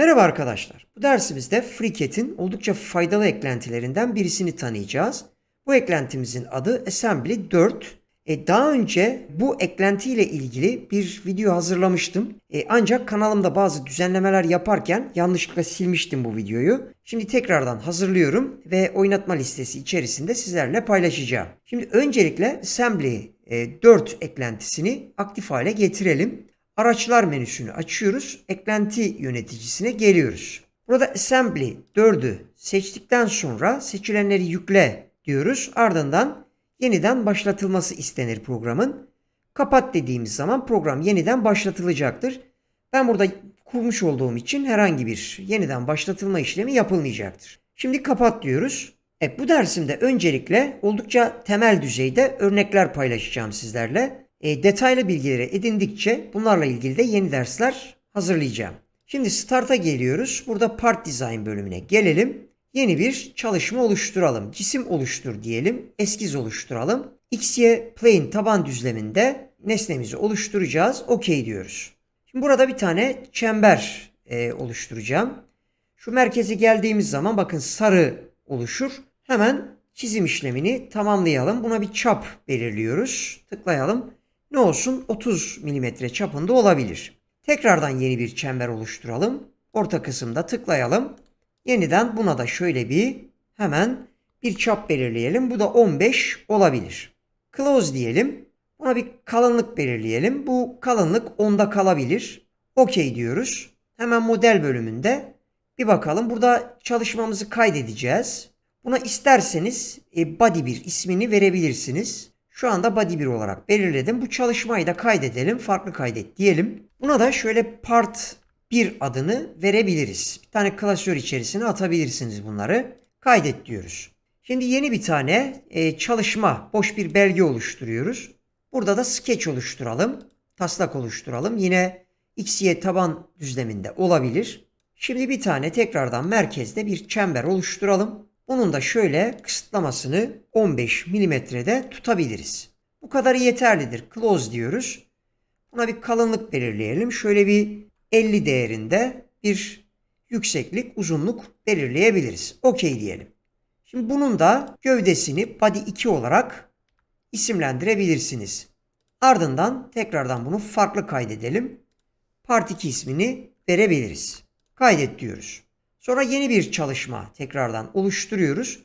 Merhaba arkadaşlar. Bu dersimizde FreeCAD'in oldukça faydalı eklentilerinden birisini tanıyacağız. Bu eklentimizin adı Assembly 4. E, daha önce bu eklentiyle ilgili bir video hazırlamıştım. E, ancak kanalımda bazı düzenlemeler yaparken yanlışlıkla silmiştim bu videoyu. Şimdi tekrardan hazırlıyorum ve oynatma listesi içerisinde sizlerle paylaşacağım. Şimdi öncelikle Assembly e, 4 eklentisini aktif hale getirelim. Araçlar menüsünü açıyoruz. Eklenti yöneticisine geliyoruz. Burada Assembly 4'ü seçtikten sonra seçilenleri yükle diyoruz. Ardından yeniden başlatılması istenir programın. Kapat dediğimiz zaman program yeniden başlatılacaktır. Ben burada kurmuş olduğum için herhangi bir yeniden başlatılma işlemi yapılmayacaktır. Şimdi kapat diyoruz. Evet, bu dersimde öncelikle oldukça temel düzeyde örnekler paylaşacağım sizlerle. E, detaylı bilgileri edindikçe bunlarla ilgili de yeni dersler hazırlayacağım. Şimdi Start'a geliyoruz. Burada Part Design bölümüne gelelim. Yeni bir çalışma oluşturalım. Cisim oluştur diyelim. Eskiz oluşturalım. XY plane taban düzleminde nesnemizi oluşturacağız. OK diyoruz. Şimdi burada bir tane çember e, oluşturacağım. Şu merkeze geldiğimiz zaman bakın sarı oluşur. Hemen çizim işlemini tamamlayalım. Buna bir çap belirliyoruz. Tıklayalım. Ne olsun 30 mm çapında olabilir. Tekrardan yeni bir çember oluşturalım. Orta kısımda tıklayalım. Yeniden buna da şöyle bir hemen bir çap belirleyelim. Bu da 15 olabilir. Close diyelim. Buna bir kalınlık belirleyelim. Bu kalınlık 10'da kalabilir. OK diyoruz. Hemen model bölümünde bir bakalım. Burada çalışmamızı kaydedeceğiz. Buna isterseniz e, body 1 ismini verebilirsiniz. Şu anda body 1 olarak belirledim. Bu çalışmayı da kaydedelim. Farklı kaydet diyelim. Buna da şöyle part 1 adını verebiliriz. Bir tane klasör içerisine atabilirsiniz bunları. Kaydet diyoruz. Şimdi yeni bir tane e, çalışma, boş bir belge oluşturuyoruz. Burada da sketch oluşturalım. Taslak oluşturalım. Yine XY taban düzleminde olabilir. Şimdi bir tane tekrardan merkezde bir çember oluşturalım. Bunun da şöyle kısıtlamasını 15 milimetrede tutabiliriz. Bu kadar yeterlidir. Close diyoruz. Buna bir kalınlık belirleyelim. Şöyle bir 50 değerinde bir yükseklik, uzunluk belirleyebiliriz. OK diyelim. Şimdi bunun da gövdesini body 2 olarak isimlendirebilirsiniz. Ardından tekrardan bunu farklı kaydedelim. Part 2 ismini verebiliriz. Kaydet diyoruz. Sonra yeni bir çalışma tekrardan oluşturuyoruz.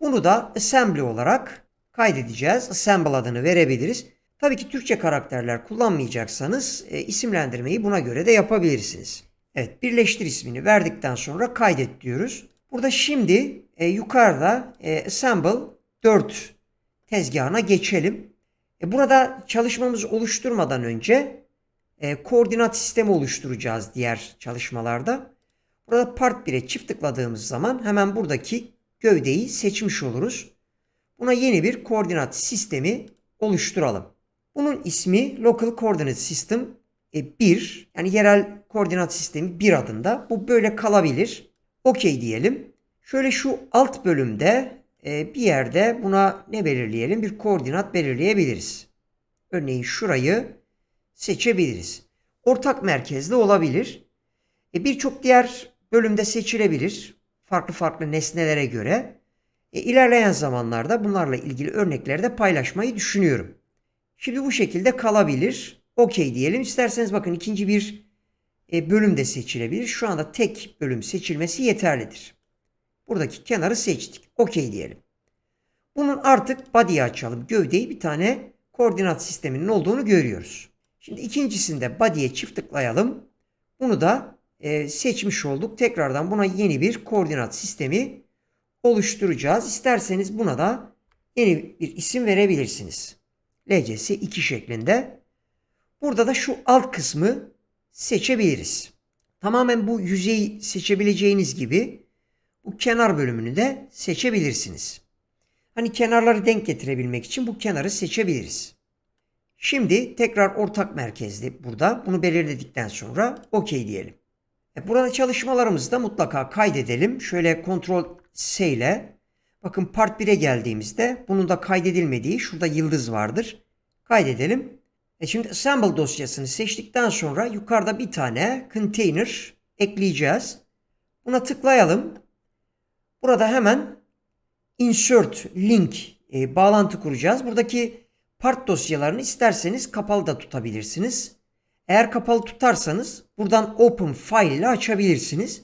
Bunu da assembly olarak kaydedeceğiz. Assemble adını verebiliriz. Tabii ki Türkçe karakterler kullanmayacaksanız e, isimlendirmeyi buna göre de yapabilirsiniz. Evet birleştir ismini verdikten sonra kaydet diyoruz. Burada şimdi e, yukarıda e, assemble 4 tezgahına geçelim. E, burada çalışmamızı oluşturmadan önce e, koordinat sistemi oluşturacağız diğer çalışmalarda. Burada part 1'e çift tıkladığımız zaman hemen buradaki gövdeyi seçmiş oluruz. Buna yeni bir koordinat sistemi oluşturalım. Bunun ismi Local Coordinate System 1 yani yerel koordinat sistemi 1 adında. Bu böyle kalabilir. OK diyelim. Şöyle şu alt bölümde e, bir yerde buna ne belirleyelim? Bir koordinat belirleyebiliriz. Örneğin şurayı seçebiliriz. Ortak merkezli olabilir. E, Birçok diğer bölümde seçilebilir. Farklı farklı nesnelere göre. E, ilerleyen zamanlarda bunlarla ilgili örnekleri de paylaşmayı düşünüyorum. Şimdi bu şekilde kalabilir. OK diyelim. İsterseniz bakın ikinci bir e, bölüm de seçilebilir. Şu anda tek bölüm seçilmesi yeterlidir. Buradaki kenarı seçtik. OK diyelim. Bunun artık body'yi açalım. Gövdeyi bir tane koordinat sisteminin olduğunu görüyoruz. Şimdi ikincisinde body'ye çift tıklayalım. Bunu da e, seçmiş olduk. Tekrardan buna yeni bir koordinat sistemi oluşturacağız. İsterseniz buna da yeni bir isim verebilirsiniz. LCS 2 şeklinde. Burada da şu alt kısmı seçebiliriz. Tamamen bu yüzeyi seçebileceğiniz gibi bu kenar bölümünü de seçebilirsiniz. Hani kenarları denk getirebilmek için bu kenarı seçebiliriz. Şimdi tekrar ortak merkezli burada. Bunu belirledikten sonra OK diyelim. E burada çalışmalarımızı da mutlaka kaydedelim. Şöyle Ctrl S ile bakın Part 1'e geldiğimizde bunun da kaydedilmediği şurada yıldız vardır. Kaydedelim. E şimdi Assemble dosyasını seçtikten sonra yukarıda bir tane Container ekleyeceğiz. Buna tıklayalım. Burada hemen insert link e, bağlantı kuracağız. Buradaki part dosyalarını isterseniz kapalı da tutabilirsiniz. Eğer kapalı tutarsanız buradan open file ile açabilirsiniz.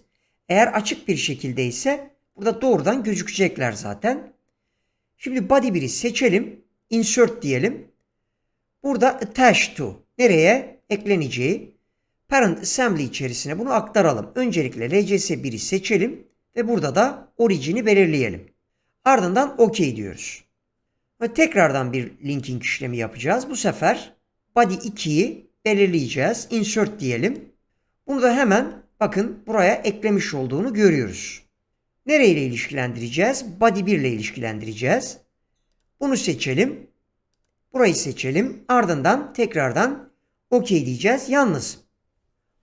Eğer açık bir şekilde ise burada doğrudan gözükecekler zaten. Şimdi body 1'i seçelim. Insert diyelim. Burada attach to nereye ekleneceği parent assembly içerisine bunu aktaralım. Öncelikle RCS1'i seçelim ve burada da origin'i belirleyelim. Ardından OK diyoruz. Ve tekrardan bir linking işlemi yapacağız. Bu sefer body 2'yi belirleyeceğiz. Insert diyelim. Bunu da hemen bakın buraya eklemiş olduğunu görüyoruz. Nereyle ilişkilendireceğiz? Body 1 ile ilişkilendireceğiz. Bunu seçelim. Burayı seçelim. Ardından tekrardan OK diyeceğiz. Yalnız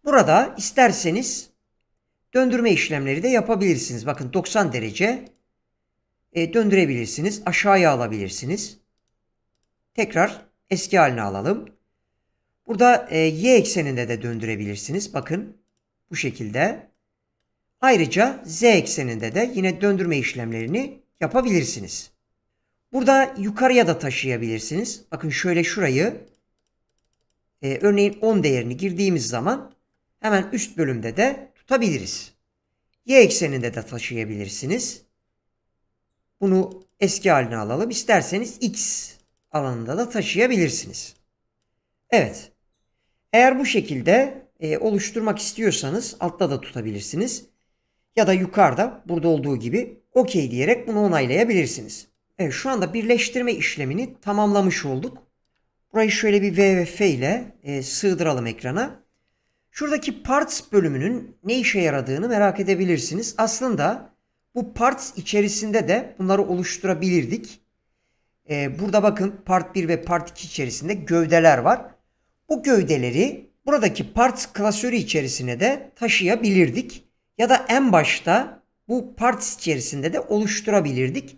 burada isterseniz döndürme işlemleri de yapabilirsiniz. Bakın 90 derece e, döndürebilirsiniz. Aşağıya alabilirsiniz. Tekrar eski haline alalım. Burada e, y ekseninde de döndürebilirsiniz. Bakın bu şekilde. Ayrıca z ekseninde de yine döndürme işlemlerini yapabilirsiniz. Burada yukarıya da taşıyabilirsiniz. Bakın şöyle şurayı e, örneğin 10 değerini girdiğimiz zaman hemen üst bölümde de tutabiliriz. Y ekseninde de taşıyabilirsiniz. Bunu eski haline alalım. İsterseniz X alanında da taşıyabilirsiniz. Evet. Eğer bu şekilde e, oluşturmak istiyorsanız altta da tutabilirsiniz. Ya da yukarıda burada olduğu gibi OK diyerek bunu onaylayabilirsiniz. Evet şu anda birleştirme işlemini tamamlamış olduk. Burayı şöyle bir V ile e, sığdıralım ekrana. Şuradaki parts bölümünün ne işe yaradığını merak edebilirsiniz. Aslında bu parts içerisinde de bunları oluşturabilirdik. Ee, burada bakın part 1 ve part 2 içerisinde gövdeler var. Bu gövdeleri buradaki parts klasörü içerisine de taşıyabilirdik. Ya da en başta bu parts içerisinde de oluşturabilirdik.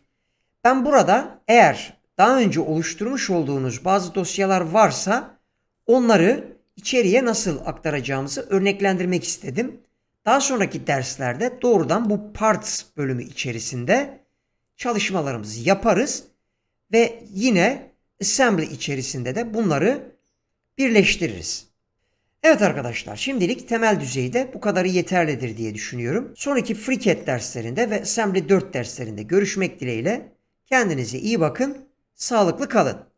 Ben burada eğer daha önce oluşturmuş olduğunuz bazı dosyalar varsa onları içeriye nasıl aktaracağımızı örneklendirmek istedim. Daha sonraki derslerde doğrudan bu parts bölümü içerisinde çalışmalarımızı yaparız ve yine assembly içerisinde de bunları birleştiririz. Evet arkadaşlar şimdilik temel düzeyde bu kadarı yeterlidir diye düşünüyorum. Sonraki FreeCAD derslerinde ve Assembly 4 derslerinde görüşmek dileğiyle kendinize iyi bakın, sağlıklı kalın.